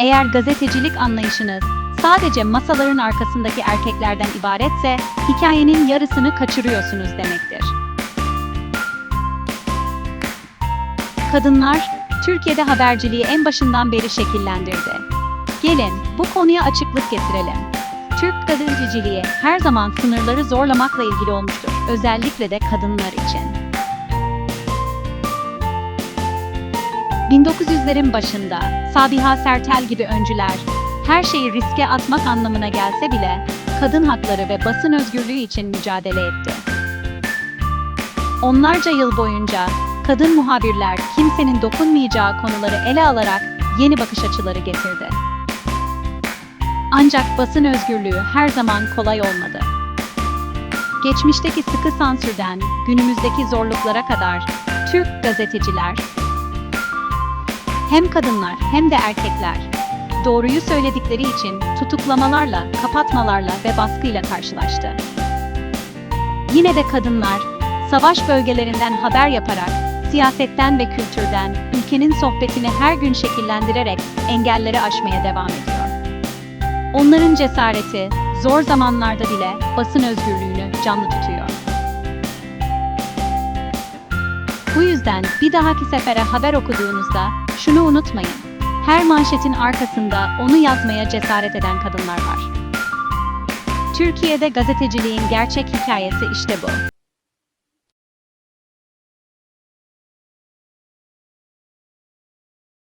Eğer gazetecilik anlayışınız sadece masaların arkasındaki erkeklerden ibaretse, hikayenin yarısını kaçırıyorsunuz demektir. Kadınlar, Türkiye'de haberciliği en başından beri şekillendirdi. Gelin, bu konuya açıklık getirelim. Türk gazeteciliği her zaman sınırları zorlamakla ilgili olmuştur, özellikle de kadınlar için. 1900'lerin başında Sabiha Sertel gibi öncüler her şeyi riske atmak anlamına gelse bile kadın hakları ve basın özgürlüğü için mücadele etti. Onlarca yıl boyunca kadın muhabirler kimsenin dokunmayacağı konuları ele alarak yeni bakış açıları getirdi. Ancak basın özgürlüğü her zaman kolay olmadı. Geçmişteki sıkı sansürden günümüzdeki zorluklara kadar Türk gazeteciler hem kadınlar hem de erkekler doğruyu söyledikleri için tutuklamalarla, kapatmalarla ve baskıyla karşılaştı. Yine de kadınlar savaş bölgelerinden haber yaparak siyasetten ve kültürden ülkenin sohbetini her gün şekillendirerek engelleri aşmaya devam ediyor. Onların cesareti zor zamanlarda bile basın özgürlüğünü canlı tutuyor. Bu yüzden bir dahaki sefere haber okuduğunuzda şunu unutmayın. Her manşetin arkasında onu yazmaya cesaret eden kadınlar var. Türkiye'de gazeteciliğin gerçek hikayesi işte bu.